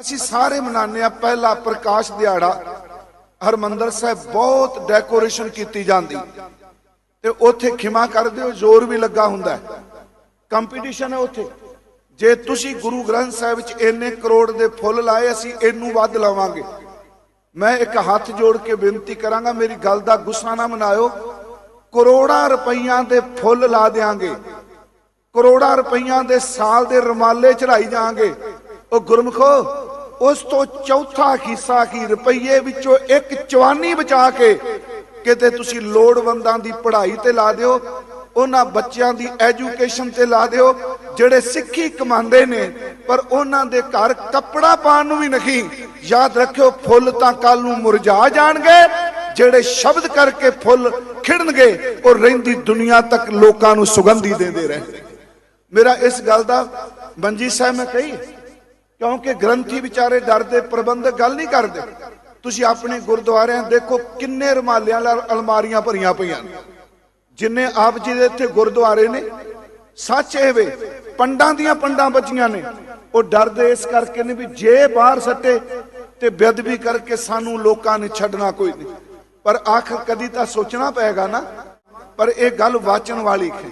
ਅਸੀਂ ਸਾਰੇ ਮਨਾਉਂਦੇ ਆ ਪਹਿਲਾ ਪ੍ਰਕਾਸ਼ ਦਿਹਾੜਾ, ਹਰਮੰਦਰ ਸਾਹਿਬ ਬਹੁਤ ਡੈਕੋਰੇਸ਼ਨ ਕੀਤੀ ਜਾਂਦੀ। ਤੇ ਉੱਥੇ ਖਿਮਾ ਕਰਦੇ ਹੋ, ਜ਼ੋਰ ਵੀ ਲੱਗਾ ਹੁੰਦਾ ਹੈ। ਕੰਪੀਟੀਸ਼ਨ ਹੈ ਉੱਥੇ। ਜੇ ਤੁਸੀਂ ਗੁਰੂ ਗ੍ਰੰਥ ਸਾਹਿਬ ਵਿੱਚ ਇੰਨੇ ਕਰੋੜ ਦੇ ਫੁੱਲ ਲਾਏ, ਅਸੀਂ ਇਹਨੂੰ ਵੱਧ ਲਾਵਾਂਗੇ। ਮੈਂ ਇੱਕ ਹੱਥ ਜੋੜ ਕੇ ਬੇਨਤੀ ਕਰਾਂਗਾ, ਮੇਰੀ ਗੱਲ ਦਾ ਗੁੱਸਾ ਨਾ ਮਨਾਇਓ। ਕਰੋੜਾਂ ਰੁਪਈਆਂ ਦੇ ਫੁੱਲ ਲਾ ਦੇਾਂਗੇ ਕਰੋੜਾਂ ਰੁਪਈਆਂ ਦੇ ਸਾਲ ਦੇ ਰਮਾਲੇ ਚੜਾਈ ਜਾਾਂਗੇ। ਉਹ ਗੁਰਮਖੋ ਉਸ ਤੋਂ ਚੌਥਾ ਹਿੱਸਾ ਕੀ? ਰੁਪਈਏ ਵਿੱਚੋਂ ਇੱਕ ਚਵਾਨੀ ਬਚਾ ਕੇ ਕਿਤੇ ਤੁਸੀਂ ਲੋੜਵੰਦਾਂ ਦੀ ਪੜ੍ਹਾਈ ਤੇ ਲਾ ਦਿਓ, ਉਹਨਾਂ ਬੱਚਿਆਂ ਦੀ ਐਜੂਕੇਸ਼ਨ ਤੇ ਲਾ ਦਿਓ, ਜਿਹੜੇ ਸਿੱਖੀ ਕਮਾਉਂਦੇ ਨੇ, ਪਰ ਉਹਨਾਂ ਦੇ ਘਰ ਕੱਪੜਾ ਪਾਉਣ ਨੂੰ ਵੀ ਨਹੀਂ। ਯਾਦ ਰੱਖਿਓ, ਫੁੱਲ ਤਾਂ ਕੱਲ ਨੂੰ ਮੁਰਝਾ ਜਾਣਗੇ, ਜਿਹੜੇ ਸ਼ਬਦ ਕਰਕੇ ਫੁੱਲ ਖਿੜਨਗੇ, ਉਹ ਰਹਿੰਦੀ ਦੁਨੀਆ ਤੱਕ ਲੋਕਾਂ ਨੂੰ ਸੁਗੰਧੀ ਦਿੰਦੇ ਰਹੇ ਮੇਰਾ ਇਸ ਗੱਲ ਦਾ ਬੰਜੀ ਸਾਹਿਬ ਮੈਂ ਕਹੀ ਕਿਉਂਕਿ ਗ੍ਰੰਥੀ ਵਿਚਾਰੇ ਡਰ ਦੇ ਪ੍ਰਬੰਧਕ ਗੱਲ ਨਹੀਂ ਕਰਦੇ। ਤੁਸੀਂ ਆਪਣੇ ਗੁਰਦੁਆਰਿਆਂ ਦੇਖੋ ਕਿੰਨੇ ਰਮਾਲਿਆਂ ਨਾਲ ਅਲਮਾਰੀਆਂ ਭਰੀਆਂ ਪਈਆਂ ਜਿੰਨੇ ਆਪ ਜੀ ਦੇ ਇੱਥੇ ਗੁਰਦੁਆਰੇ ਨੇ, ਸੱਚ ਇਹ ਵੇ, ਪੰਡਾਂ ਦੀਆਂ ਪੰਡਾਂ ਬਚੀਆਂ ਨੇ। ਉਹ ਡਰਦੇ ਇਸ ਕਰਕੇ ਨੇ ਵੀ ਜੇ ਬਾਹਰ ਸੱਟੇ ਤੇ ਬੇਅਦਬੀ ਕਰਕੇ ਸਾਨੂੰ ਲੋਕਾਂ ਨੇ ਛੱਡਣਾ ਕੋਈ ਨਹੀਂ। ਪਰ ਆਖਰ ਕਦੀ ਤਾਂ ਸੋਚਣਾ ਪਏਗਾ ਨਾ, ਪਰ ਇਹ ਗੱਲ ਵਾਚਣ ਵਾਲੀ ਹੈ